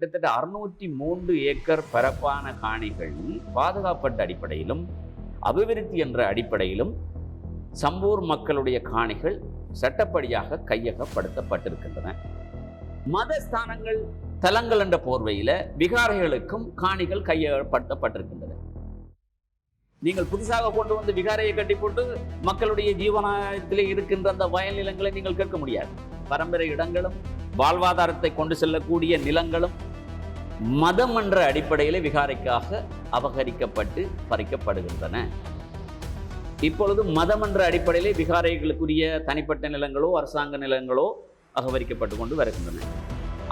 கிட்டத்தட்ட அறுநூற்றி மூன்று ஏக்கர் பரப்பான காணிகள் பாதுகாப்பட்ட அடிப்படையிலும் அபிவிருத்தி என்ற அடிப்படையிலும் சம்பூர் மக்களுடைய காணிகள் சட்டப்படியாக கையகப்படுத்தப்பட்டிருக்கின்றன. மதஸ்தானங்கள் தலங்கள் என்ற போர்வையில் விகாரைகளுக்கும் காணிகள் கையகப்படுத்தப்பட்டிருக்கின்றன. நீங்கள் புதுசாக கொண்டு வந்து விகாரையை கட்டி போட்டு மக்களுடைய ஜீவனத்தில் இருக்கின்ற அந்த வயல் நிலங்களை நீங்கள் கேட்க முடியாது. பரம்பரை இடங்களும் வாழ்வாதாரத்தை கொண்டு செல்லக்கூடிய நிலங்களும் மதம் என்ற அடிப்படையிலே விகாரைக்காக அபகரிக்கப்பட்டு பறிக்கப்படுகின்றன. இப்பொழுது மதம் என்ற அடிப்படையிலே விகாரைகளுக்குரிய தனிப்பட்ட நிலங்களோ அரசாங்க நிலங்களோ அகவரிக்கப்பட்டு கொண்டு வருகின்றன.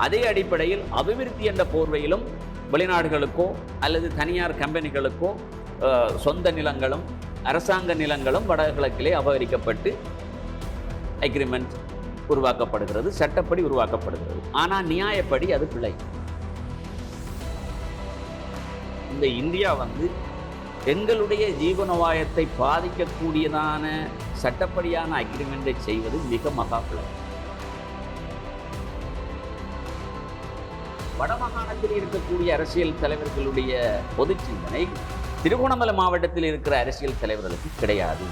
அதே அடிப்படையில் அபிவிருத்தி என்ற போர்வையிலும் வெளிநாடுகளுக்கோ அல்லது தனியார் கம்பெனிகளுக்கோ சொந்த நிலங்களும் அரசாங்க நிலங்களும் வடகிழக்கிலே அபகரிக்கப்பட்டு அக்ரிமெண்ட் உருவாக்கப்படுகிறது சட்டப்படி உருவாக்கப்படுகிறது. ஆனால் நியாயப்படி அது பிழை. இந்த இந்தியா வந்து எங்களுடைய ஜீவனோபாயத்தை பாதிக்கக்கூடியதான சட்டப்படியான அக்ரிமெண்ட்டை செய்வது மிக மகா பிழை. வடமாகாணத்தில் இருக்கக்கூடிய அரசியல் தலைவர்களுடைய பொது சிந்தனை திருகோணமலை மாவட்டத்தில் இருக்கிற அரசியல் தலைவர்களுக்கு கிடையாது.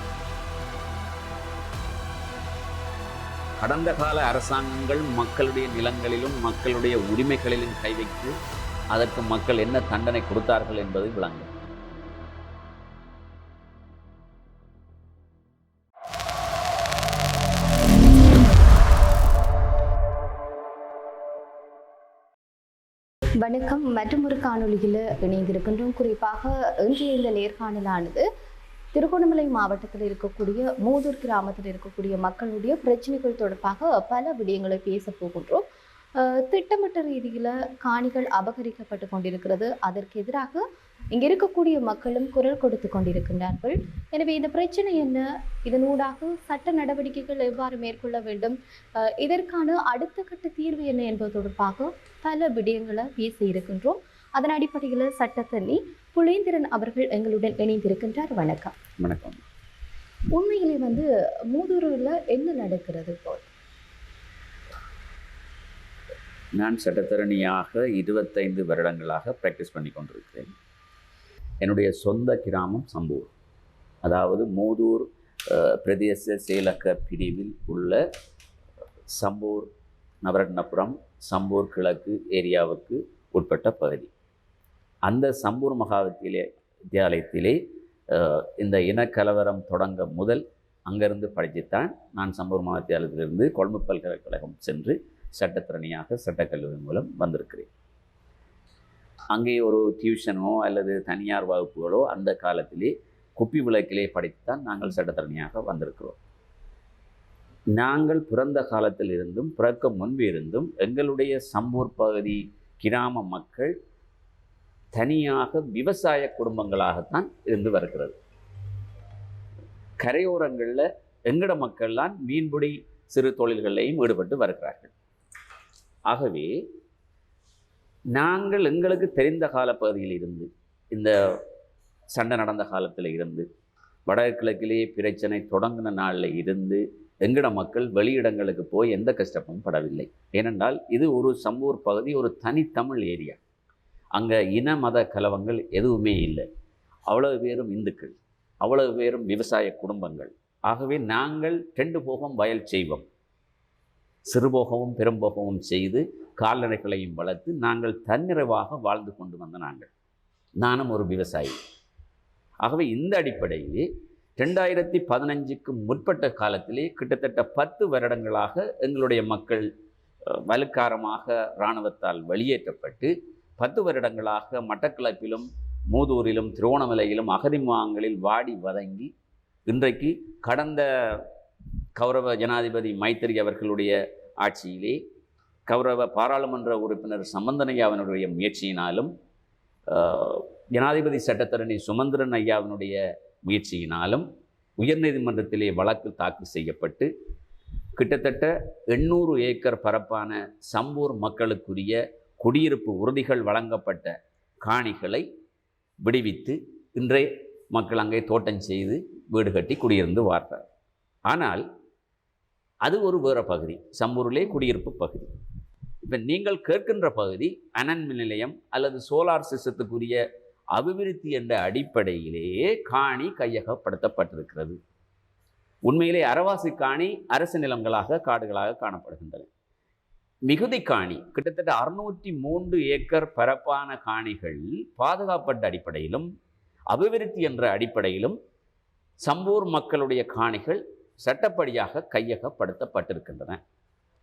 கடந்த கால அரசாங்கங்கள் மக்களுடைய நிலங்களிலும் மக்களுடைய உரிமைகளிலும் கை வைத்து அதற்கு மக்கள் என்ன தண்டனை கொடுத்தார்கள் என்பது விளங்கும். வணக்கம். மற்றும் ஒரு காணொலியில் இணைந்திருக்கின்றோம். குறிப்பாக இன்றைய இந்த நேர்காணலானது திருகோணமலை மாவட்டத்தில் இருக்கக்கூடிய மூதூர் கிராமத்தில் இருக்கக்கூடிய மக்களுடைய பிரச்சனைகள் தொடர்பாக பல விடயங்களை பேச போகின்றோம். திட்டமிட்ட ரீதியில் காணிகள் அபகரிக்கப்பட்டு கொண்டிருக்கிறது. அதற்கு எதிராக இங்கே இருக்கக்கூடிய மக்களும் குரல் கொடுத்து கொண்டிருக்கின்றார்கள். எனவே இந்த பிரச்சனை என்ன? இதனூடாக சட்ட நடவடிக்கைகள் எவ்வாறு மேற்கொள்ள வேண்டும்? இதற்கான அடுத்த கட்ட தீர்வு என்ன என்பது தொடர்பாக பல விடயங்களை பேச இருக்கின்றோம். அதன் அடிப்படையில் சட்டத்தண்ணி புலேந்திரன் அவர்கள் எங்களுடன் இணைந்திருக்கின்றார். வணக்கம். வணக்கம். உண்மையிலே வந்து மூதூரில் என்ன நடக்கிறது இப்போ? நான் சட்டத்தரணியாக இருபத்தைந்து வருடங்களாக ப்ராக்டிஸ் பண்ணி கொண்டிருக்கிறேன். என்னுடைய சொந்த கிராமம் சம்பூர். அதாவது மூதூர் பிரதேச செயலக பிரிவில் உள்ள சம்பூர் நவரத்னபுரம் சம்பூர் கிழக்கு ஏரியாவுக்கு உட்பட்ட பகுதி. அந்த சம்பூர் மகா வித்தியாலய வித்தியாலயத்திலே இந்த இனக்கலவரம் தொடங்க முதல் அங்கிருந்து படித்துத்தான் நான் சம்பூர் மகா வித்தியாலயத்திலிருந்து கொழும்பு பல்கலைக்கழகம் சென்று சட்டத்திறனியாக சட்டக்கல்லூரி மூலம் வந்திருக்கிறேன். அங்கே ஒரு டியூஷனோ அல்லது தனியார் வகுப்புகளோ அந்த காலத்திலே குப்பி விளக்கிலே படித்துத்தான் நாங்கள் சட்டத்திறனியாக வந்திருக்கிறோம். நாங்கள் பிறந்த காலத்தில் இருந்தும் பிறக்க முன்பு இருந்தும் எங்களுடைய சம்பூர் பகுதி கிராம மக்கள் தனியாக விவசாய குடும்பங்களாகத்தான் இருந்து வருகிறது. கரையோரங்களில் எங்கட மக்கள்லாம் மீன்பிடி சிறு தொழில்களையும் ஈடுபட்டு வருகிறார்கள். ஆகவே நாங்கள் எங்களுக்கு தெரிந்த காலப்பகுதியில் இருந்து இந்த சண்டை நடந்த காலத்தில் இருந்து வடகிழக்கிலேயே பிரச்சனை தொடங்கின நாளில் இருந்து எங்கட மக்கள் வெளியிடங்களுக்கு போய் எந்த கஷ்டமும் படவில்லை. ஏனென்றால் இது ஒரு சம்பூர் பகுதி ஒரு தனித்தமிழ் ஏரியா. அங்கே இன மத கலவங்கள் எதுவுமே இல்லை. அவ்வளவு பேரும் இந்துக்கள் அவ்வளவு பேரும் விவசாய குடும்பங்கள். ஆகவே நாங்கள் ரெண்டு போகம் வயல் செய்வோம். சிறுபோகமும் பெரும்போகமும் செய்து கால்நடைகளையும் வளர்த்து நாங்கள் தன்னிறைவாக வாழ்ந்து கொண்டு வந்த நாங்கள். நானும் ஒரு விவசாயி. ஆகவே இந்த அடிப்படையில் ரெண்டாயிரத்தி பதினஞ்சுக்கு முற்பட்ட காலத்திலே கிட்டத்தட்ட பத்து வருடங்களாக எங்களுடைய மக்கள் வலுக்காரமாக இராணுவத்தால் வெளியேற்றப்பட்டு பத்து வருடங்களாக மட்டக்களப்பிலும் மூதூரிலும் திருவோணமலையிலும் அகதிமாங்களில் வாடி வதங்கி இன்றைக்கு கடந்த கௌரவ ஜனாதிபதி மைத்திரி அவர்களுடைய ஆட்சியிலே கௌரவ பாராளுமன்ற உறுப்பினர் சம்பந்தனையாவினுடைய முயற்சியினாலும் ஜனாதிபதி சட்டத்தரணி சுமந்திரன் ஐயாவினுடைய முயற்சியினாலும் உயர்நீதிமன்றத்திலே வழக்கு தாக்கல் செய்யப்பட்டு கிட்டத்தட்ட எண்ணூறு ஏக்கர் பரப்பான சம்பூர் மக்களுக்குரிய குடியிருப்பு உறுதிகள் வழங்கப்பட்ட காணிகளை விடுவித்து இன்றைய மக்கள் அங்கே தோட்டம் செய்து வீடு கட்டி குடியிருந்து வார்த்தார். ஆனால் அது ஒரு வேறு பகுதி சம்பூரிலே குடியிருப்பு பகுதி. இப்போ நீங்கள் கேட்கின்ற பகுதி அனன் மின் நிலையம் அல்லது சோலார் சிஸ்டத்துக்குரிய அபிவிருத்தி என்ற அடிப்படையிலேயே காணி கையகப்படுத்தப்பட்டிருக்கிறது. உண்மையிலே அரவாசி காணி அரசு நிலங்களாக காடுகளாக காணப்படுகின்றன. மிகுதி காணி. கிட்டத்தட்ட அறுநூற்றி மூன்று ஏக்கர் பரப்பான காணிகள் பாதுகாப்பட்ட அடிப்படையிலும் அபிவிருத்தி என்ற அடிப்படையிலும் சம்பூர் மக்களுடைய காணிகள் சட்டப்படியாக கையகப்படுத்தப்பட்டிருக்கின்றன.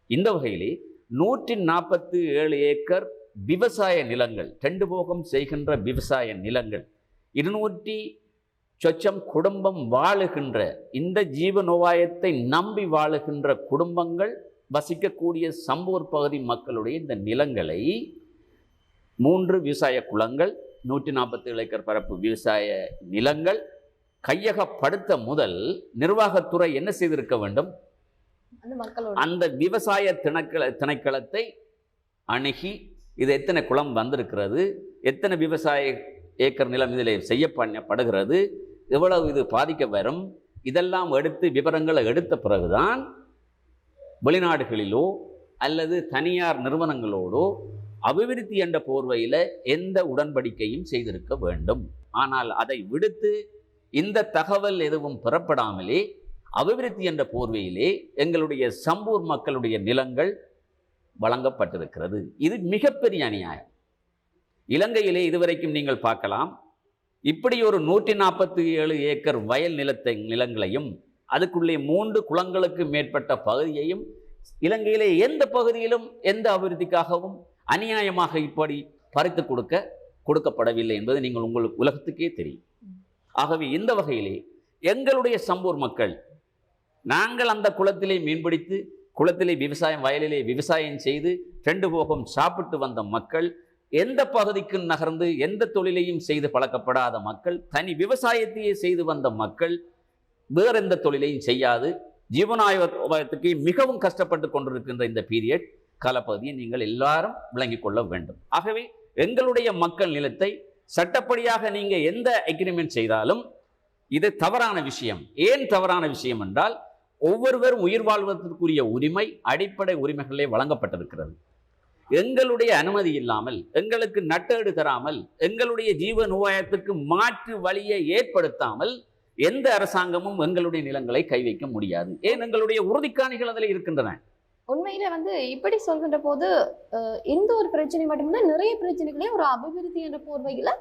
இந்த வகையிலே நூற்றி நாற்பத்தி ஏழு ஏக்கர் விவசாய நிலங்கள் ரெண்டு போகம் செய்கின்ற விவசாய நிலங்கள் இருநூற்றி சொச்சம் குடும்பம் வாழுகின்ற இந்த ஜீவனோபாயத்தை நம்பி வாழுகின்ற குடும்பங்கள் வசிக்கக்கூடிய சம்பூர் பகுதி மக்களுடைய இந்த நிலங்களை மூன்று விவசாய குளங்கள் நூற்றி நாற்பத்தி ஏக்கர் பரப்பு விவசாய நிலங்கள் கையகப்படுத்த முதல் நிர்வாகத்துறை என்ன செய்திருக்க வேண்டும்? அந்த விவசாய திணைக்கள திணைக்களத்தை அணுகி இது எத்தனை குளம் வந்திருக்கிறது எத்தனை விவசாய ஏக்கர் நிலம் இதில் செய்யப்படுகிறது எவ்வளவு இது பாதிக்க வரும் இதெல்லாம் எடுத்து விவரங்களை எடுத்த பிறகுதான் வெளிநாடுகளிலோ அல்லது தனியார் நிறுவனங்களோடோ அபிவிருத்தி என்ற போர்வையில் எந்த உடன்படிக்கையும் செய்திருக்க வேண்டும். ஆனால் அதை விடுத்து இந்த தகவல் எதுவும் பெறப்படாமலே அபிவிருத்தி என்ற போர்வையிலே எங்களுடைய சம்பூர் மக்களுடைய நிலங்கள் வழங்கப்பட்டிருக்கிறது. இது மிகப்பெரிய அநியாயம். இலங்கையிலே இதுவரைக்கும் நீங்கள் பார்க்கலாம். இப்படி ஒரு நூற்றி நாற்பத்தி ஏழு ஏக்கர் வயல் நிலத்தை நிலங்களையும் அதுக்குள்ளே மூன்று குளங்களுக்கு மேற்பட்ட பகுதியையும் இலங்கையிலே எந்த பகுதியிலும் எந்த அபிவிருத்திக்காகவும் அநியாயமாக இப்படி பறித்து கொடுக்க கொடுக்கப்படவில்லை என்பது நீங்கள் உங்கள் உலகத்துக்கே தெரியும். ஆகவே இந்த வகையிலே எங்களுடைய சம்பூர் மக்கள் நாங்கள் அந்த குளத்திலே மீன்பிடித்து குளத்திலே விவசாயம் வயலிலே விவசாயம் செய்து ரெண்டு போகம் சாப்பிட்டு வந்த மக்கள் எந்த பகுதிக்கு நகர்ந்து எந்த தொழிலையும் செய்து பழக்கப்படாத மக்கள் தனி விவசாயத்தையே செய்து வந்த மக்கள் வேற எந்த தொழிலையும் செய்யாது. ஜீவனாயத்துக்கு மிகவும் கஷ்டப்பட்டு கொண்டிருக்கின்ற இந்த பீரியட் காலப்பகுதியை நீங்கள் எல்லாரும் விளங்கிக் கொள்ள வேண்டும். ஆகவே எங்களுடைய மக்கள் நிலத்தை சட்டப்படியாக நீங்கள் எந்த அக்ரிமெண்ட் செய்தாலும் இது தவறான விஷயம். ஏன் தவறான விஷயம் என்றால் ஒவ்வொருவரும் உயிர் வாழ்வதற்குரிய உரிமை அடிப்படை உரிமைகளே வழங்கப்பட்டிருக்கிறது. எங்களுடைய அனுமதி இல்லாமல் எங்களுக்கு நட்டேடு தராமல் எங்களுடைய ஜீவ நோயத்துக்கு மாற்று வழியை ஏற்படுத்தாமல் எந்த அரசாங்கமும் எங்களுடைய நிலங்களை கை வைக்க முடியாது. ஏன்? எங்களுடைய உறுதிக்காணிகள் அதில் இருக்கின்றன. உண்மையில வந்து இப்படி சொல்கின்ற போது இந்த ஒரு பிரச்சனை மட்டுமில்ல நிறைய பிரச்சனைகளே ஒரு அபிவிருத்தி என்ற போர்வையில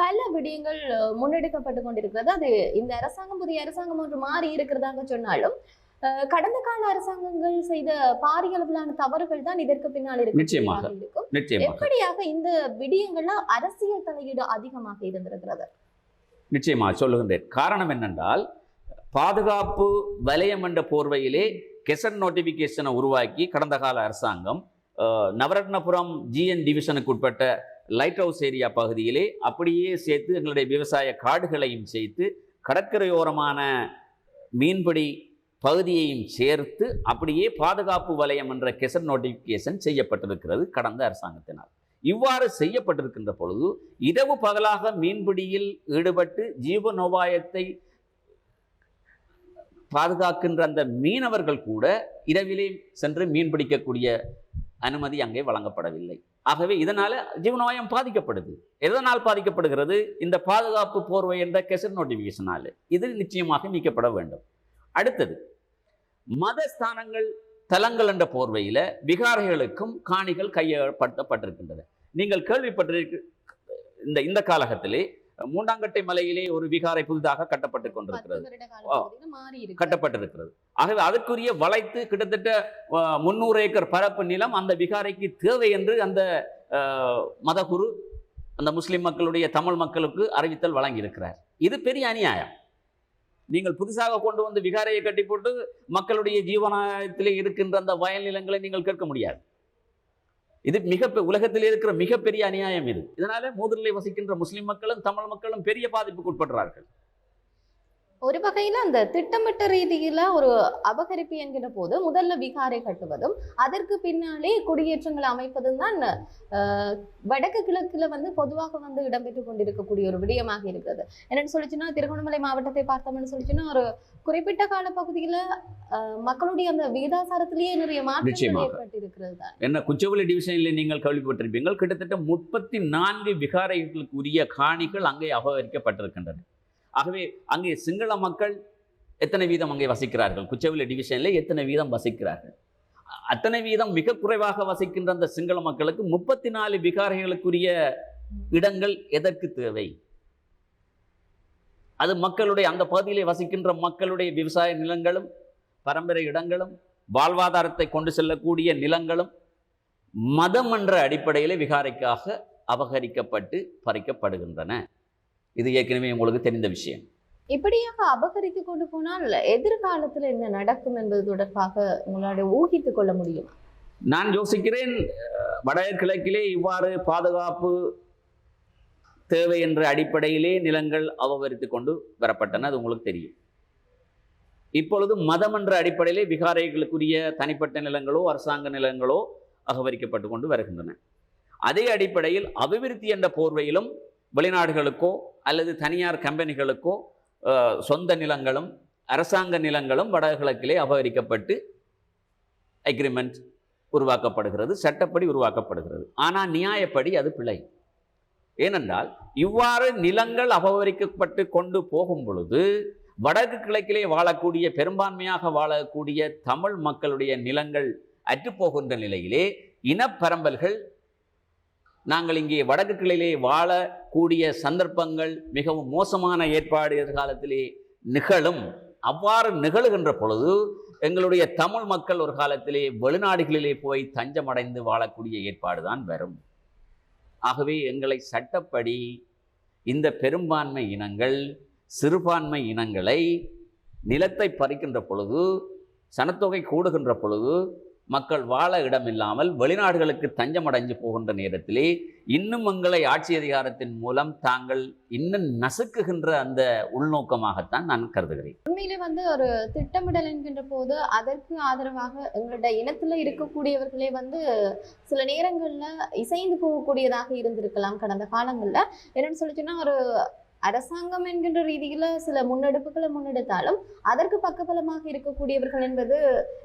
பல விடயங்கள் முன்னெடுக்கப்பட்டு கொண்டிருக்கிறது. அது இந்த அரசாங்கம் புதிய அரசாங்கம் ஒன்று மாறி இருக்கிறதாக சொன்னாலும் கடந்த கால அரசாங்கங்கள் செய்த பாரிய அளவிலான தவறுகள் தான் இதற்கு பின்னால் இருக்கும். எப்படியாக இந்த விடயங்கள்ல அரசியல் தலையீடு அதிகமாக இருந்திருக்கிறது? நிச்சயமாக சொல்லுகின்றேன். காரணம் என்னென்றால் பாதுகாப்பு வலயம் என்ற போர்வையிலே கெசன் நோட்டிஃபிகேஷனை உருவாக்கி கடந்த கால அரசாங்கம் நவரத்னபுரம் ஜிஎன் டிவிஷனுக்கு உட்பட்ட லைட் ஹவுஸ் ஏரியா பகுதியிலே அப்படியே சேர்த்து எங்களுடைய விவசாய காடுகளையும் சேர்த்து கடற்கரையோரமான மீன்பிடி பகுதியையும் சேர்த்து அப்படியே பாதுகாப்பு வலயம் என்ற கெசன் நோட்டிஃபிகேஷன் செய்யப்பட்டிருக்கிறது கடந்த அரசாங்கத்தினால். இவ்வாறு செய்யப்பட்டிருக்கின்ற பொழுது இரவு பகலாக மீன்பிடியில் ஈடுபட்டு ஜீவனோபாயத்தை பாதுகாக்கின்ற அந்த மீனவர்கள் கூட இரவிலே சென்று மீன் பிடிக்கக்கூடிய அனுமதி அங்கே வழங்கப்படவில்லை. ஆகவே இதனால் ஜீவனோபாயம் பாதிக்கப்படுது. எதனால் பாதிக்கப்படுகிறது? இந்த பாதுகாப்பு போர்வை என்ற கெசட் நோட்டிஃபிகேஷனால் இது நிச்சயமாக நீக்கப்பட வேண்டும். அடுத்தது மதஸ்தானங்கள் தலங்கள் என்ற போர்வையில் விகாரைகளுக்கும் காணிகள் கையப்படுத்தப்பட்டிருக்கின்றன நீங்கள் கேள்விப்பட்டிருக்க இந்த இந்த காலகத்திலே மூண்டாங்கட்டை மலையிலே ஒரு விகாரை புதிதாக கட்டப்பட்டு கொண்டிருக்கிறது. கட்டப்பட்டிருக்கிறது. ஆகவே அதற்குரிய வளைத்து கிட்டத்தட்ட முந்நூறு ஏக்கர் பரப்பு நிலம் அந்த விகாரைக்கு தேவை என்று அந்த மதகுரு அந்த முஸ்லிம் மக்களுடைய தமிழ் மக்களுக்கு அறிவித்தல் வழங்கியிருக்கிறார். இது பெரிய அநியாயம். நீங்கள் புதுசாக கொண்டு வந்து விகாரையை கட்டி போட்டு மக்களுடைய ஜீவனத்திலே இருக்கின்ற அந்த வயல் நிலங்களை நீங்கள் கேட்க முடியாது. இது மிக பெ- உலகத்தில் இருக்கிற மிகப்பெரிய அநியாயம் இது. இதனால மூதரிலே வசிக்கின்ற முஸ்லிம் மக்களும் தமிழ் மக்களும் பெரிய பாதிப்புக்கு உட்படுறார்கள். ஒரு வகையில அந்த திட்டமிட்ட ரீதியில ஒரு அபகரிப்பு என்கிற போது முதல்ல விகாரை கட்டுவதும் அதற்கு பின்னாலே குடியேற்றங்களை அமைப்பதும் தான் வடக்கு கிழக்குல வந்து பொதுவாக வந்து இடம்பெற்று கொண்டிருக்கக்கூடிய ஒரு விடயமாக இருக்கிறது. என்னன்னு சொல்லிச்சுன்னா திருகோணமலை மாவட்டத்தை பார்த்தோம்னு சொல்லிச்சுன்னா ஒரு குறிப்பிட்ட கால பகுதியில அஹ், மக்களுடைய அந்த விகிதாசாரத்திலேயே நிறைய மாற்றங்கள் நிச்சயமாக. ஏற்பட்டு இருக்கிறது தான். என்ன குச்சவெளி டிவிஷனில் நீங்கள் கேள்விப்பட்டிருப்பீங்கள் கிட்டத்தட்ட முப்பத்தி நான்கு விகாரைகளுக்கு உரிய காணிகள் அங்கே அபகரிக்கப்பட்டிருக்கின்றன. ஆகவே அங்கே சிங்கள மக்கள் எத்தனை வீதம் அங்கே வசிக்கிறார்கள்? குச்சவெளி டிவிஷனில் எத்தனை வீதம் வசிக்கிறார்கள்? அத்தனை வீதம் மிக குறைவாக வசிக்கின்ற அந்த சிங்கள மக்களுக்கு முப்பத்தி நாலு விகாரைகளுக்குரிய இடங்கள் எதற்கு தேவை? அது மக்களுடைய அந்த பகுதியிலே வசிக்கின்ற மக்களுடைய விவசாய நிலங்களும் பரம்பரை இடங்களும் வாழ்வாதாரத்தை கொண்டு செல்லக்கூடிய நிலங்களும் மதம் என்ற அடிப்படையிலே விகாரைக்காக அபகரிக்கப்பட்டு பறிக்கப்படுகின்றன. இது ஏற்கனவே உங்களுக்கு தெரிந்த விஷயம். இப்படியாக அபகரித்து கொண்டு போனால் எதிர்காலத்துல என்ன நடக்கும் என்பது தொடர்பாக உங்களால ஊகித்துக் கொள்ள முடியுமா? நான் யோசிக்கிறேன் அஹ், வட கிழக்கிலே இவ்வாறு பாதுகாப்பு தேவை என்ற அடிப்படையிலே நிலங்கள் அபகரித்து கொண்டு வரப்பட்டன அது உங்களுக்கு தெரியும். இப்பொழுது மதம் என்ற அடிப்படையிலே விகாரைகளுக்குரிய தனிப்பட்ட நிலங்களோ அரசாங்க நிலங்களோ அபகரிக்கப்பட்டு கொண்டு வருகின்றன. அதே அடிப்படையில் அபிவிருத்தி என்ற போர்வையிலும் வெளிநாடுகளுக்கோ அல்லது தனியார் கம்பெனிகளுக்கோ சொந்த நிலங்களும் அரசாங்க நிலங்களும் வடகிழக்கிலே அபகரிக்கப்பட்டு அக்ரிமெண்ட் உருவாக்கப்படுகிறது சட்டப்படி உருவாக்கப்படுகிறது. ஆனால் நியாயப்படி அது பிழை. ஏனென்றால் இவ்வாறு நிலங்கள் அபகரிக்கப்பட்டு கொண்டு போகும் பொழுது வடக்கு கிழக்கிலே வாழக்கூடிய பெரும்பான்மையாக வாழக்கூடிய தமிழ் மக்களுடைய நிலங்கள் அற்றுப்போகின்ற நிலையிலே இனப்பரம்பல்கள் நாங்கள் இங்கே வடக்கு கிளையிலே வாழக்கூடிய சந்தர்ப்பங்கள் மிகவும் மோசமான ஏற்பாடு எதிர்காலத்திலே நிகழும். அவ்வாறு நிகழுகின்ற பொழுது எங்களுடைய தமிழ் மக்கள் ஒரு காலத்திலே வெளிநாடுகளிலே போய் தஞ்சமடைந்து வாழக்கூடிய ஏற்பாடு தான் வரும். ஆகவே எங்களை சட்டப்படி இந்த பெரும்பான்மை இனங்கள் சிறுபான்மை இனங்களை நிலத்தை பறிக்கின்ற பொழுது சனத்தொகை கூடுகின்ற பொழுது மக்கள் வாழ இடமில்லாமல் வெளிநாடுகளுக்கு தஞ்சமடைஞ்சு போகின்ற நேரத்திலே இன்னும் எங்களை ஆட்சி அதிகாரத்தின் மூலம் தாங்கள் இன்னும் நசுக்குகின்ற அந்த உள்நோக்கமாகத்தான் நான் கருதுகிறேன். உண்மையிலே வந்து ஒரு திட்டமிடல் என்கின்ற போது அதற்கு ஆதரவாக எங்களுடைய இனத்துல இருக்கக்கூடியவர்களே வந்து சில நேரங்கள்ல இசைந்து போகக்கூடியதாக இருந்திருக்கலாம் கடந்த காலங்கள்ல. என்னன்னு சொல்லிச்சுன்னா ஒரு அரசாங்கம் என்கின்ற ரீதியில சில முன்னெடுப்புகளை முன்னெடுத்தாலும் அதற்கு பக்கபலமாக இருக்கக்கூடியவர்கள் என்பது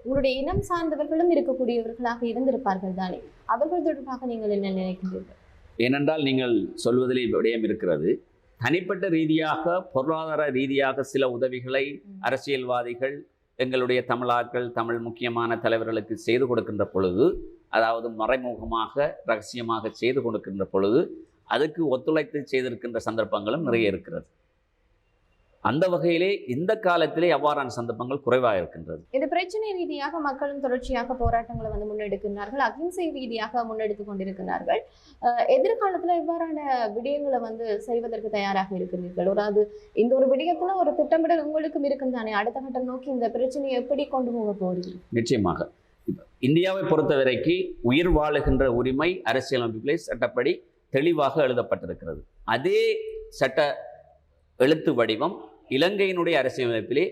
உங்களுடைய இனம் சார்ந்தவர்களும் இருக்கக்கூடியவர்களாக இருந்திருப்பார்கள் தானே? அவர்கள் தொடர்பாக நீங்கள் என்ன நினைக்கின்றீர்கள் ஏனென்றால் நீங்கள் சொல்வதிலே விடயம் இருக்கிறது. தனிப்பட்ட ரீதியாக பொருளாதார ரீதியாக சில உதவிகளை அரசியல்வாதிகள் எங்களுடைய தமிழாக்கள் தமிழ் முக்கியமான தலைவர்களுக்கு செய்து கொடுக்கின்ற பொழுது அதாவது மறைமுகமாக ரகசியமாக செய்து கொடுக்கின்ற பொழுது அதுக்கு ஒத்துழைத்து செய்திருக்கின்ற சந்தர்ப்பங்களும் நிறைய இருக்கிறது. அந்த வகையிலே இந்த காலத்திலே அவ்வாறான சந்தர்ப்பங்கள் குறைவாக இருக்கின்றது. இந்த பிரச்சனை ரீதியாக மக்களும் தொடர்ச்சியாக போராட்டங்களை வந்து முன்னெடுக்கின்றார்கள். அகிம்சை ரீதியாக முன்னெடுத்து கொண்டிருக்கிறார்கள் எதிர்காலத்துல இவ்வாறான விடயங்களை வந்து செய்வதற்கு தயாராக இருக்கிறீர்கள். ஒரு அது இந்த ஒரு விடயத்துல ஒரு திட்டமிடல் உங்களுக்கும் இருக்கும் தானே? அடுத்த கட்டம் நோக்கி இந்த பிரச்சனையை எப்படி கொண்டு போக போறீங்க? நிச்சயமாக. இந்தியாவை பொறுத்தவரைக்கு உயிர் வாழுகின்ற உரிமை அரசியலமைப்பிலே சட்டப்படி தெளிவாக எழுதப்பட்டிருக்கிறது. அதே சட்ட எழுத்து வடிவம் இலங்கையினுடைய அரசியலமைப்பிலே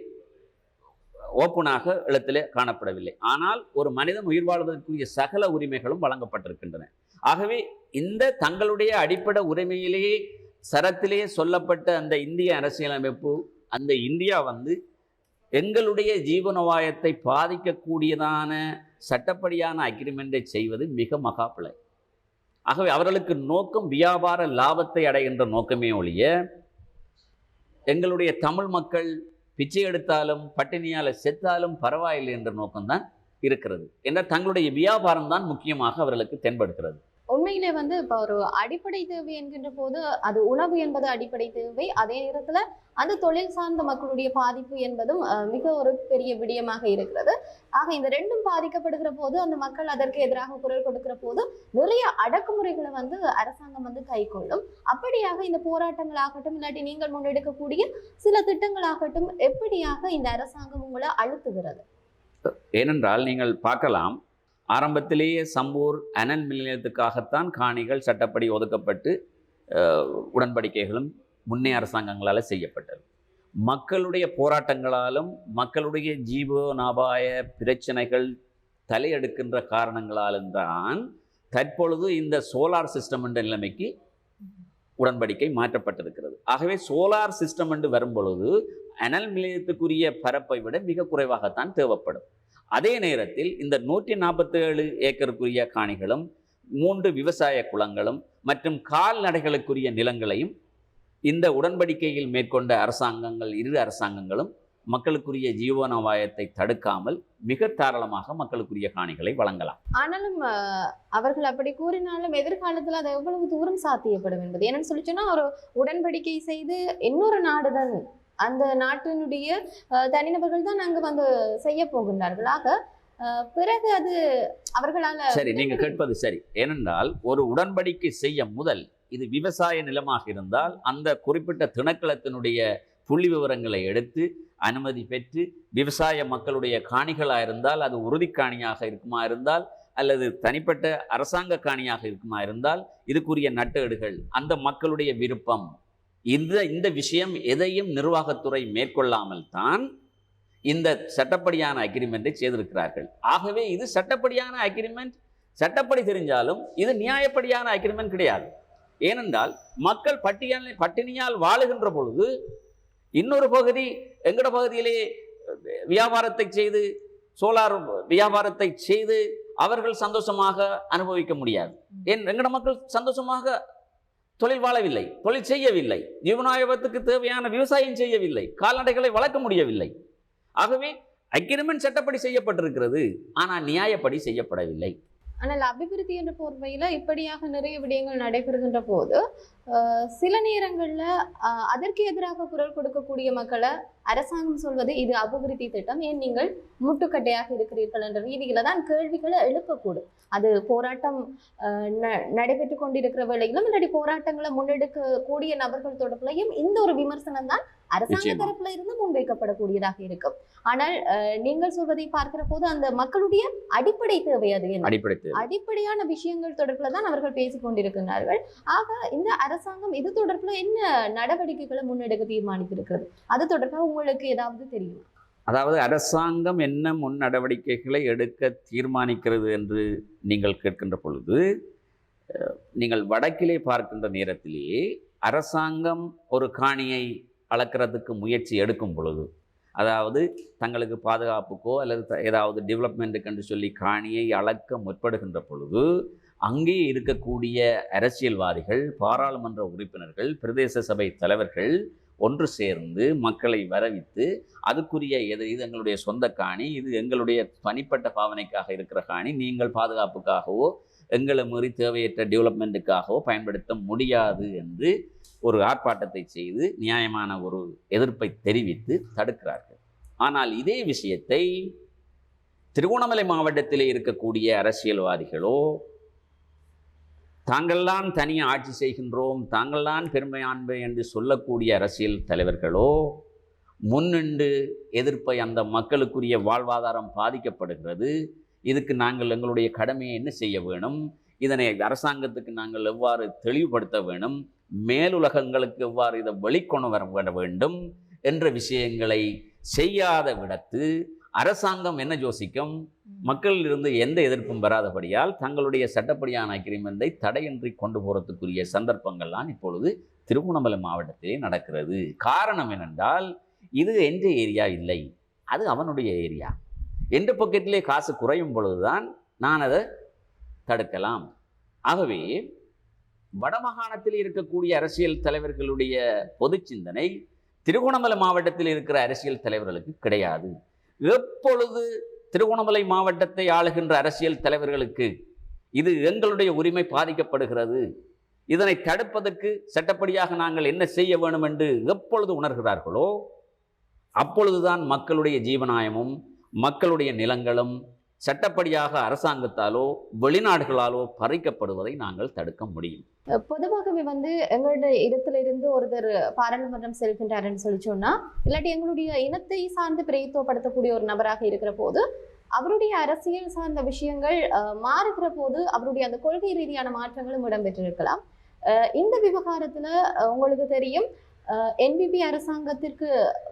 ஓப்பனாக எழுத்தில் காணப்படவில்லை. ஆனால் ஒரு மனிதன் உயிர் வாழ்வதற்குரிய சகல உரிமைகளும் வழங்கப்பட்டிருக்கின்றன. ஆகவே இந்த தங்களுடைய அடிப்படை உரிமையிலேயே சரத்திலேயே சொல்லப்பட்ட அந்த இந்திய அரசியலமைப்பு அந்த இந்தியா வந்து எங்களுடைய ஜீவனோபாயத்தை பாதிக்கக்கூடியதான சட்டப்படியான அக்ரிமெண்ட்டை செய்வது மிக மகாப்பிழை ஆகவே அவர்களுக்கு நோக்கம் வியாபார லாபத்தை அடைகின்ற நோக்கமே ஒழிய எங்களுடைய தமிழ் மக்கள் பிச்சை எடுத்தாலும் பட்டினியால் செத்தாலும் பரவாயில்லை என்ற நோக்கம்தான் இருக்கிறது. என்ற தங்களுடைய வியாபாரம் தான் முக்கியமாக அவர்களுக்கு தென்படுகிறது. உண்மையிலே வந்து இப்போ ஒரு அடிப்படை தேவை என்கின்ற போது அது உணவு என்பது அடிப்படை தேவை. அதே நேரத்துல அந்த தொழில் சார்ந்த மக்களுடைய பாதிப்பு என்பதும் மிக ஒரு பெரிய விடயமாக இருக்கிறது. ஆக இந்த ரெண்டும் பாதிக்கப்படுகிற போது அந்த மக்கள் அதற்கு எதிராக குரல் கொடுக்கிற போது நிறைய அடக்குமுறைகளை வந்து அரசாங்கம் வந்து கைக்கொள்ளும் அப்படியாக இந்த போராட்டங்களாகட்டும் இல்லாட்டி நீங்கள் முன்னெடுக்கக்கூடிய சில திட்டங்களாகட்டும் எப்படியாக இந்த அரசாங்கம் உங்களை அழுத்துகிறது? ஏனென்றால் நீங்கள் பார்க்கலாம் ஆரம்பத்திலேயே சம்பூர் அனல் நிலையத்துக்காகத்தான் காணிகள் சட்டப்படி ஒதுக்கப்பட்டு உடன்படிக்கைகளும் முன்னே அரசாங்கங்களால் செய்யப்பட்டது. மக்களுடைய போராட்டங்களாலும் மக்களுடைய ஜீவனாபாய பிரச்சனைகள் தலையெடுக்கின்ற காரணங்களாலும் தான் தற்பொழுது இந்த சோலார் சிஸ்டம் என்ற நிலைமைக்கு உடன்படிக்கை மாற்றப்பட்டிருக்கிறது. ஆகவே சோலார் சிஸ்டம் என்று வரும்பொழுது அனல் நிலையத்துக்குரிய பரப்பை விட மிக குறைவாகத்தான் தேவைப்படும். அதே நேரத்தில் இந்த நூற்றி நாற்பத்தேழு ஏக்கருக்குரிய காணிகளும் மூன்று விவசாய குளங்களும் மற்றும் கால்நடைகளுக்குரிய நிலங்களையும் இந்த உடன்படிக்கையில் மேற்கொண்ட அரசாங்கங்கள் இரு அரசாங்கங்களும் மக்களுக்குரிய ஜீவனோபாயத்தை தடுக்காமல் மிக தாராளமாக மக்களுக்குரிய காணிகளை வழங்கலாம். ஆனாலும் அவர்கள் அப்படி கூறினாலும் எதிர்காலத்தில் அது எவ்வளவு தூரம் சாத்தியப்படும் என்பது? என்னன்னு சொல்லி சொன்னா ஒரு உடன்படிக்கை செய்து இன்னொரு நாடுதான் அந்த நாட்டினுடைய தனிநபர்கள் தான் அங்கு வந்து செய்ய போகின்றார்கள். ஆக பிறகு அது அவர்களால சரி நீங்க கேட்பது சரி. ஏனென்றால் ஒரு உடன்படிக்கை செய்ய முதல் இது விவசாய நிலமாக இருந்தால் அந்த குறிப்பிட்ட திணைக்களத்தினுடைய புள்ளி விவரங்களை எடுத்து அனுமதி பெற்று விவசாய மக்களுடைய காணிகளாக இருந்தால் அது உறுதி காணியாக இருக்குமா இருந்தால் அல்லது தனிப்பட்ட அரசாங்க காணியாக இருக்குமா இருந்தால் இதுக்குரிய நட்டேடுகள் அந்த மக்களுடைய விருப்பம் இந்த இந்த விஷயம் எதையும் நிர்வாகத்துறை மேற்கொள்ளாமல் தான் இந்த சட்டப்படியான அக்ரிமெண்ட்டை செய்திருக்கிறார்கள். ஆகவே இது சட்டப்படியான அக்ரிமெண்ட் சட்டப்படி தெரிஞ்சாலும் இது நியாயப்படியான அக்ரிமெண்ட் கிடையாது. ஏனென்றால் மக்கள் பட்டியல் பட்டினியால் வாழுகின்ற பொழுது இன்னொரு பகுதி எங்கட பகுதியிலே வியாபாரத்தை செய்து சோலார் வியாபாரத்தை செய்து அவர்கள் சந்தோஷமாக அனுபவிக்க முடியாது. ஏன் எங்கட மக்கள் சந்தோஷமாக தொழில் வாழவில்லை தொழில் செய்யவில்லை ஜீவனாயோகத்துக்கு தேவையான விவசாயம் செய்யவில்லை கால்நடைகளை வளர்க்க முடியவில்லை. ஆகவே அக்ரிமெண்ட் சட்டப்படி செய்யப்பட்டிருக்கிறது ஆனால் நியாயப்படி செய்யப்படவில்லை. ஆனால் அபிவிருத்தி என்ற போர்வையில் இப்படியாக நிறைய விடயங்கள் நடைபெறுகின்ற போது சில நேரங்களில் அதற்கு எதிராக குரல் கொடுக்கக்கூடிய மக்களை அரசாங்கம் சொல்வது இது அபிவிருத்தி திட்டம். ஏன் நீங்கள் முட்டுக்கட்டையாக இருக்கிறீர்கள் என்ற ரீதியில தான் கேள்விகளை எழுப்பக்கூடும். அது போராட்டம் அஹ், ந- நடைபெற்று கொண்டிருக்கிற வேளையிலும் இல்லாட்டி போராட்டங்களை முன்னெடுக்கக்கூடிய நபர்கள் தொடர்பிலையும் இந்த ஒரு விமர்சனம் தான் அரசாங்க. தரப்புல இருந்து முன்வைக்கப்படக்கூடியதாக இருக்கும். ஆனால் நீங்கள் சொல்வதை பார்க்கிற போது அந்த மக்களுடைய அடிப்படை தேவை அது. அடிப்படையான விஷயங்கள் தொடர்பில் தான் அவர்கள் பேசிக் கொண்டிருக்கிறார்கள். ஆக இந்த அரசாங்கம் இது தொடர்பில் என்ன நடவடிக்கைகளை முன்னெடுக்க தீர்மானித்திருக்கிறது? அது தொடர்பாக உங்களுக்கு ஏதாவது தெரியும்? அதாவது அரசாங்கம் என்ன முன் நடவடிக்கைகளை எடுக்க தீர்மானிக்கிறது என்று நீங்கள் கேட்கின்ற பொழுது நீங்கள் வடக்கிலே பார்க்கின்ற நேரத்திலேயே அரசாங்கம் ஒரு காணியை அளக்கிறதுக்கு முயற்சி எடுக்கும் பொழுது அதாவது தங்களுக்கு பாதுகாப்புக்கோ அல்லது ஏதாவது டெவலப்மெண்ட்டுக்கு என்று சொல்லி காணியை அளக்க முற்படுகின்ற பொழுது அங்கே இருக்கக்கூடிய அரசியல்வாதிகள் பாராளுமன்ற உறுப்பினர்கள் பிரதேச சபை தலைவர்கள் ஒன்று சேர்ந்து மக்களை வரவித்து அதுக்குரிய எது இது எங்களுடைய சொந்த காணி இது எங்களுடைய தனிப்பட்ட பாவனைக்காக இருக்கிற காணி நீங்கள் பாதுகாப்புக்காகவோ எங்களை மீறி தேவையற்ற டெவலப்மெண்ட்டுக்காகவோ பயன்படுத்த முடியாது என்று ஒரு ஆர்ப்பாட்டத்தை செய்து நியாயமான ஒரு எதிர்ப்பை தெரிவித்து தடுக்கிறார்கள். ஆனால் இதே விஷயத்தை திருகோணமலை மாவட்டத்திலே இருக்கக்கூடிய அரசியல்வாதிகளோ தாங்கள்தான் தனியாக ஆட்சி செய்கின்றோம் தாங்கள்தான் பெருமையாண்மை என்று சொல்லக்கூடிய அரசியல் தலைவர்களோ முன்னின்று எதிர்ப்பை அந்த மக்களுக்குரிய வாழ்வாதாரம் பாதிக்கப்படுகிறது. இதுக்கு நாங்கள் எங்களுடைய கடமையை என்ன செய்ய வேணும்? இதனை அரசாங்கத்துக்கு நாங்கள் எவ்வாறு தெளிவுபடுத்த வேணும்? மேலுலகங்களுக்கு எவ்வாறு இதை வெளிக்கொண்டு வர வேண்டும்? என்ற விஷயங்களை செய்யாத விடத்து அரசாங்கம் என்ன யோசிக்கும்? மக்களிலிருந்து எந்த எதிர்ப்பும் பெறாதபடியால் தங்களுடைய சட்டப்படியான அக்ரிமெண்ட்டை தடையின்றி கொண்டு போகிறதுக்குரிய சந்தர்ப்பங்கள்லாம் இப்பொழுது திருகோணமலை மாவட்டத்திலே நடக்கிறது. காரணம் என்னென்றால் இது எந்த ஏரியா? இல்லை. அது அவனுடைய ஏரியா. எந்த பக்கத்திலே காசு குறையும் பொழுதுதான் நான் அதை தடுக்கலாம். ஆகவே வடமாகாணத்தில் இருக்கக்கூடிய அரசியல் தலைவர்களுடைய பொது சிந்தனை திருகோணமலை மாவட்டத்தில் இருக்கிற அரசியல் தலைவர்களுக்கு கிடையாது. எப்பொழுது திருகோணமலை மாவட்டத்தை ஆளுகின்ற அரசியல் தலைவர்களுக்கு இது எங்களுடைய உரிமை பாதிக்கப்படுகிறது. இதனை தடுப்பதற்கு சட்டப்படியாக நாங்கள் என்ன செய்ய வேண்டும் என்று எப்பொழுது உணர்கிறார்களோ அப்பொழுதுதான் மக்களுடைய ஜீவனாயமும் மக்களுடைய நிலங்களும் சட்டப்படியாக அரசாங்கத்தாலோ வெளிநாடுகளாலோ பறிக்கப்படுவதை நாங்கள் தடுக்க முடியும். பொதுவாகவே வந்து எங்களுடைய இடத்துல இருந்து ஒருத்தர் பாராளுமன்றம் செல்கின்றாருன்னு சொல்லி சொன்னா இல்லாட்டி எங்களுடைய இனத்தை சார்ந்து பிரதித்துவப்படுத்தக்கூடிய ஒரு நபராக இருக்கிற போது அவருடைய அரசியல் சார்ந்த விஷயங்கள் மாறுகிற போது அவருடைய அந்த கொள்கை ரீதியான மாற்றங்களும் இடம்பெற்றிருக்கலாம். இந்த விவகாரத்துல உங்களுக்கு தெரியும் என்பிபி அரசாங்கத்திற்கு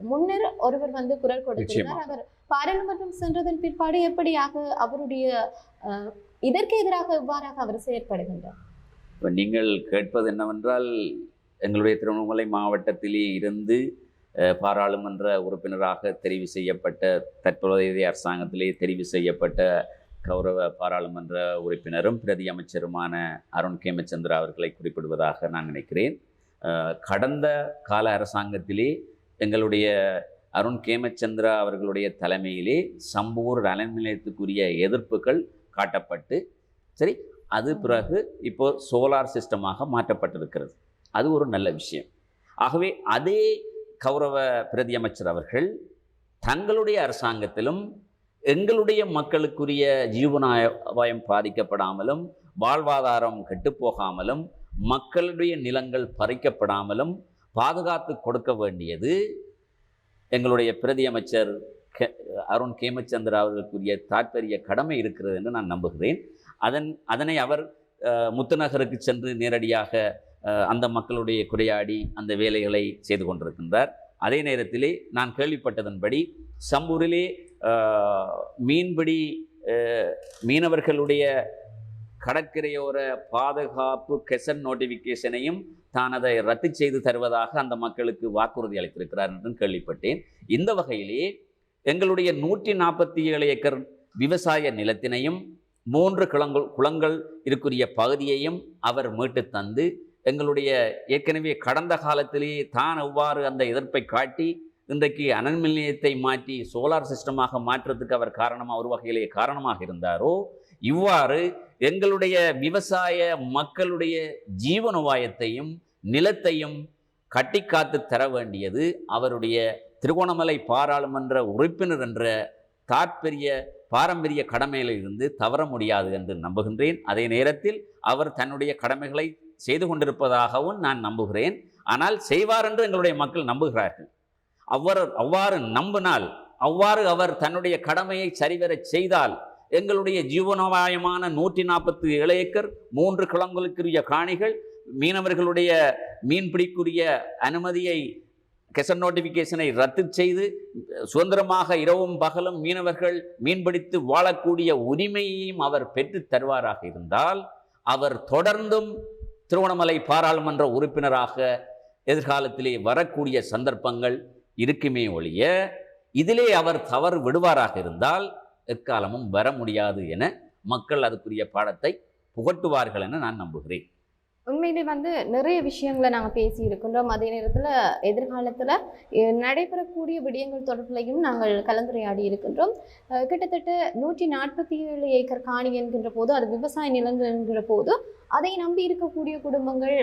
முன்னர் ஒருவர் வந்து குரல் கொடுத்திருந்தார். அவர் பாராளுமன்றம் சென்றதன் பிற்பாடு எப்படியாக அவருடைய இதற்கு எதிராக எவ்வாறாக அவர் செயற்படுகின்றார்? இப்போ நீங்கள் கேட்பது என்னவென்றால் எங்களுடைய திருவண்ணாமலை மாவட்டத்திலே இருந்து பாராளுமன்ற உறுப்பினராக தெரிவு செய்யப்பட்ட தற்போதைய அரசாங்கத்திலே தெரிவு செய்யப்பட்ட கௌரவ பாராளுமன்ற உறுப்பினரும் பிரதி அமைச்சருமான அருண் கேமச்சந்திரா அவர்களை குறிப்பிடுவதாக நான் நினைக்கிறேன். கடந்த கால அரசாங்கத்திலே எங்களுடைய அருண் கேமச்சந்திரா அவர்களுடைய தலைமையிலே சம்பூர் அனல் நிலையத்துக்குரிய எதிர்ப்புகள் காட்டப்பட்டு சரி அது பிறகு இப்போ சோலார் சிஸ்டமாக மாற்றப்பட்டிருக்கிறது. அது ஒரு நல்ல விஷயம். ஆகவே அதே கௌரவ பிரதி அமைச்சர் அவர்கள் தங்களுடைய அரசாங்கத்திலும் எங்களுடைய மக்களுக்குரிய ஜீவனாயம் பாதிக்கப்படாமலும் வாழ்வாதாரம் கெட்டுப்போகாமலும் மக்களுடைய நிலங்கள் பறிக்கப்படாமலும் பாதுகாத்து கொடுக்க வேண்டியது எங்களுடைய பிரதி அமைச்சர் அருண் கேமச்சந்திரா அவர்களுக்குரிய தாற்பரிய கடமை இருக்கிறது என்று நான் நம்புகிறேன். அதன் அதனை அவர் முத்துநகருக்கு சென்று நேரடியாக அந்த மக்களுடைய குறையாடி அந்த வேலைகளை செய்து கொண்டிருக்கின்றார். அதே நேரத்திலே நான் கேள்விப்பட்டதன்படி சம்பூரிலே மீன்பிடி மீனவர்களுடைய கடற்கரையோர பாதுகாப்பு கெசன் நோட்டிஃபிகேஷனையும் தான் அதை ரத்து செய்து தருவதாக அந்த மக்களுக்கு வாக்குறுதி அளித்திருக்கிறார் என்றும் கேள்விப்பட்டேன். இந்த வகையிலே எங்களுடைய நூற்றி நாற்பத்தி ஏழு ஏக்கர் விவசாய நிலத்தினையும் மூன்று குளங்கள் குளங்கள் இருக்குரிய பகுதியையும் அவர் மீட்டு தந்து எங்களுடைய ஏற்கனவே கடந்த காலத்திலேயே தான் எவ்வாறு அந்த எதிர்ப்பை காட்டி இன்றைக்கு அனல் நிலையத்தை மாற்றி சோலார் சிஸ்டமாக மாற்றுறதுக்கு அவர் காரணமாக ஒரு வகையிலே காரணமாக இருந்தாரோ இவ்வாறு எங்களுடைய விவசாய மக்களுடைய ஜீவனோபாயத்தையும் நிலத்தையும் கட்டி காத்து தர வேண்டியது அவருடைய திருகோணமலை பாராளுமன்ற உறுப்பினர் என்ற தாற்பரிய பாரம்பரிய கடமையிலிருந்து தவற முடியாது என்று நம்புகின்றேன். அதே நேரத்தில் அவர் தன்னுடைய கடமைகளை செய்து கொண்டிருப்பதாகவும் நான் நம்புகிறேன். ஆனால் செய்வார் என்று எங்களுடைய மக்கள் நம்புகிறார்கள். அவ்வாறு அவ்வாறு நம்பினால் அவ்வாறு அவர் தன்னுடைய கடமையை சரிவரச் செய்தால் எங்களுடைய ஜீவனோபாயமான நூற்றி நாற்பத்தி ஏழு ஏக்கர் மூன்று குளங்களுக்குரிய காணிகள் மீனவர்களுடைய மீன்பிடிக்குரிய அனுமதியை கெசன் நோட்டிஃபிகேஷனை ரத்து செய்து சுதந்திரமாக இரவும் பகலும் மீனவர்கள் மீன்பிடித்து வாழக்கூடிய உரிமையையும் அவர் பெற்று தருவாராக இருந்தால் அவர் தொடர்ந்தும் திருவண்ணாமலை பாராளுமன்ற உறுப்பினராக எதிர்காலத்திலே வரக்கூடிய சந்தர்ப்பங்கள் இருக்குமே ஒழிய இதிலே அவர் தவறு விடுவாராக இருந்தால் எக்காலமும் வர முடியாது என மக்கள் அதுக்குரிய பாடத்தை புகட்டுவார்கள் என நான் நம்புகிறேன். உண்மையிலே வந்து நிறைய விஷயங்களை நாங்கள் பேசி இருக்கின்றோம் அதே நேரத்தில் எதிர்காலத்தில் நடைபெறக்கூடிய விடயங்கள் தொடர்பிலையும் நாங்கள் கலந்துரையாடி இருக்கின்றோம். கிட்டத்தட்ட நூற்றி நாற்பத்தி ஏழு ஏக்கர் காணி என்கின்ற போது அது விவசாய நிலங்கள் என்கிற போது அதை நம்பி இருக்கக்கூடிய குடும்பங்கள்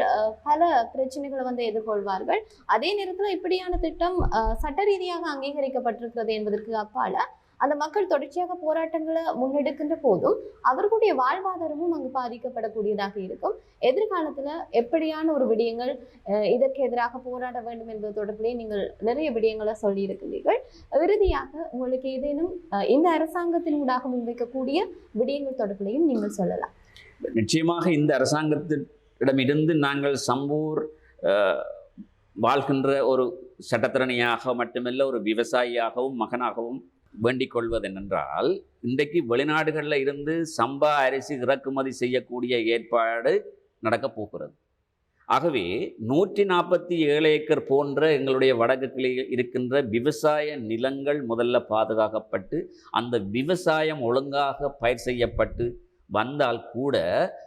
பல பிரச்சனைகளை வந்து எதிர்கொள்வார்கள். அதே நேரத்தில் இப்படியான திட்டம் சட்ட ரீதியாக அங்கீகரிக்கப்பட்டிருக்கிறது என்பதற்கு அப்பால அந்த மக்கள் தொடர்ச்சியாக போராட்டங்களை முன்னெடுக்கின்ற போதும் அவர்களுடைய வாழ்வாதாரமும் அங்கு பாதிக்கப்படக்கூடியதாக இருக்கும். எதிர்காலத்துல எப்படியான ஒரு விடயங்கள் இதற்கு எதிராக போராட வேண்டும் என்பது தொடர்பிலே நீங்கள் நிறைய விடயங்களை சொல்லியிருக்கிறீர்கள். இறுதியாக உங்களுக்கு ஏதேனும் இந்த அரசாங்கத்தின் ஊடாக முன்வைக்கக்கூடிய விடயங்கள் தொடர்பிலையும் நீங்கள் சொல்லலாம். நிச்சயமாக இந்த அரசாங்கத்திடமிருந்து நாங்கள் சம்பூர் வாழ்கின்ற ஒரு சட்டத்திறனையாக மட்டுமல்ல ஒரு விவசாயியாகவும் மகனாகவும் வேண்டிக் கொள்வது என்னென்றால் இன்றைக்கு வெளிநாடுகளில் இருந்து சம்பா அரிசி இறக்குமதி செய்யக்கூடிய ஏற்பாடு நடக்கப் போகிறது. ஆகவே நூற்றி நாற்பத்தி ஏழு ஏக்கர் போன்ற எங்களுடைய வடக்குகளில் இருக்கின்ற விவசாய நிலங்கள் முதல்ல பாதுகாக்கப்பட்டு அந்த விவசாயம் ஒழுங்காக பயிர் செய்யப்பட்டு வந்தால் கூட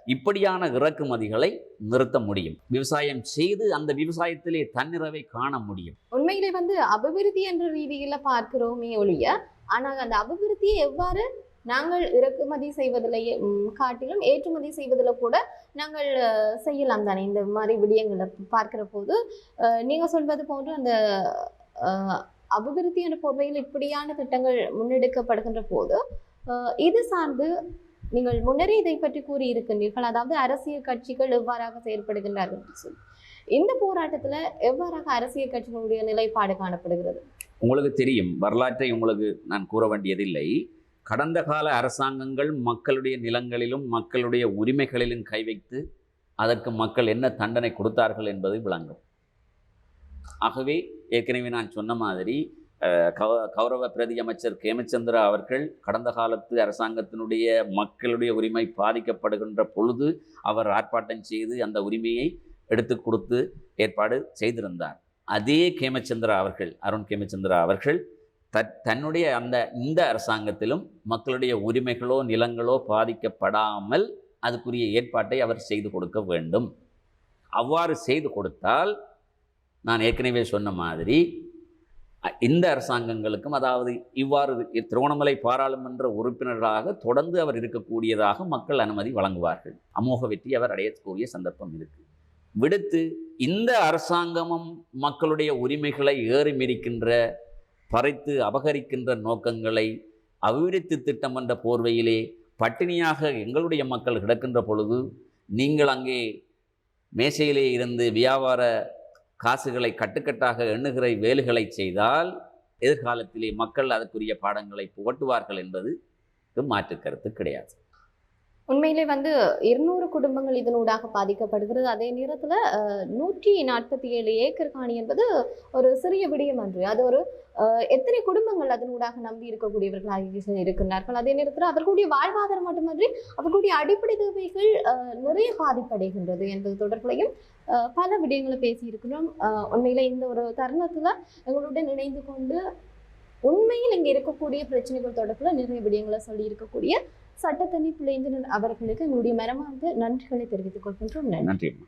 இப்படியான இறக்குமதிகளை நிறுத்த முடியும். விவசாயம் செய்து அந்த விவசாயத்திலே தன்னிறவை காண முடியும். உண்மையிலே வந்து அபிவிருத்தி என்ற ரீதியில் பார்க்கிறோமே ஒழிய ஆனால் அந்த அபிவிருத்தியை எவ்வாறு நாங்கள் இறக்குமதி செய்வதிலேயே காட்டிலும் ஏற்றுமதி செய்வதில் கூட நாங்கள் செய்யலாம் தானே. இந்த மாதிரி விடயங்களை பார்க்குற போது நீங்கள் சொல்வது போன்று அந்த அபிவிருத்தி என்ற போர்வையில் இப்படியான திட்டங்கள் முன்னெடுக்கப்படுகின்ற போது இது சார்ந்து நீங்கள் முன்னரே இதை பற்றி கூறி இருக்கின்றீர்கள் அதாவது அரசியல் கட்சிகள் எவ்வாறாக செயல்படுகின்றார்கள் இந்த போராட்டத்தில் எவ்வாறாக அரசியல் கட்சிகளுடைய நிலைப்பாடு காணப்படுகிறது? உங்களுக்கு தெரியும் வரலாற்றை உங்களுக்கு நான் கூற வேண்டியதில்லை. கடந்த கால அரசாங்கங்கள் மக்களுடைய நிலங்களிலும் மக்களுடைய உரிமைகளிலும் கை வைத்து அதற்கு மக்கள் என்ன தண்டனை கொடுத்தார்கள் என்பது விளங்கும். ஆகவே ஏற்கனவே நான் சொன்ன மாதிரி கௌ- கௌரவ பிரதி அமைச்சர் கேமச்சந்திரா அவர்கள் கடந்த காலத்து அரசாங்கத்தினுடைய மக்களுடைய உரிமை பாதிக்கப்படுகின்ற பொழுது அவர் ஆர்ப்பாட்டம் செய்து அந்த உரிமையை எடுத்து கொடுத்து ஏற்பாடு செய்திருந்தார். அதே கேமச்சந்திரா அவர்கள் அருண் கேமச்சந்திரா அவர்கள் த தன்னுடைய அந்த இந்த அரசாங்கத்திலும் மக்களுடைய உரிமைகளோ நிலங்களோ பாதிக்கப்படாமல் அதுக்குரிய ஏற்பாட்டை அவர் செய்து கொடுக்க வேண்டும். அவ்வாறு செய்து கொடுத்தால் நான் ஏற்கனவே சொன்ன மாதிரி இந்த அரசாங்கங்களுக்கும் அதாவது இவ்வாறு திருவண்ணாமலை பாராளுமன்ற உறுப்பினர்களாக தொடர்ந்து அவர் இருக்கக்கூடியதாக மக்கள் அனுமதி வழங்குவார்கள். அமோக வெற்றி அவர் அடையக்கூடிய சந்தர்ப்பம் இருக்குது விடுத்து இந்த அரசாங்கமும் மக்களுடைய உரிமைகளை ஏறி மிதிக்கின்ற பறைத்து அபகரிக்கின்ற நோக்கங்களை அபிவிருத்தி திட்டம் என்ற போர்வையிலே பட்டினியாக எங்களுடைய மக்கள் கிடக்கின்ற பொழுது நீங்கள் அங்கே மேசையிலே இருந்து வியாபார காசுகளை கட்டுக்கட்டாக எண்ணுகிற வேலைகளை செய்தால் எதிர்காலத்திலே மக்கள் அதற்குரிய பாடங்களை புகட்டுவார்கள் என்பது மாற்று கருத்து கிடையாது. உண்மையிலே வந்து இருநூறு குடும்பங்கள் இதனூடாக பாதிக்கப்படுகிறது. அதே நேரத்தில் நூற்றி நாற்பத்தி ஏழு ஏக்கர் காணி என்பது ஒரு சிறிய விடயம் அன்று. அது ஒரு எத்தனை குடும்பங்கள் அதனூடாக நம்பி இருக்கக்கூடியவர்களாக இருக்கின்றார்கள்? அதே நேரத்தில் அவர்களுடைய வாழ்வாதாரம் மட்டுமன்றி அவர்களுடைய அடிப்படை தேவைகள் நிறைய பாதிப்படைகின்றது என்பது தொடர்புலையும் பல விடயங்களை பேசியிருக்கிறோம். அஹ், உண்மையிலே இந்த ஒரு தருணத்தில் எங்களுடன் இணைந்து கொண்டு உண்மையில் இங்கே இருக்கக்கூடிய பிரச்சனைகள் தொடர்பில் நிறைய விடயங்களை சொல்லி இருக்கக்கூடிய சட்டத்தனி பிள்ளைந்தினர் அவர்களுக்கு எங்களுடைய மனமார்ந்த நன்றிகளை தெரிவித்துக் கொள்கின்றோம். நன்றி.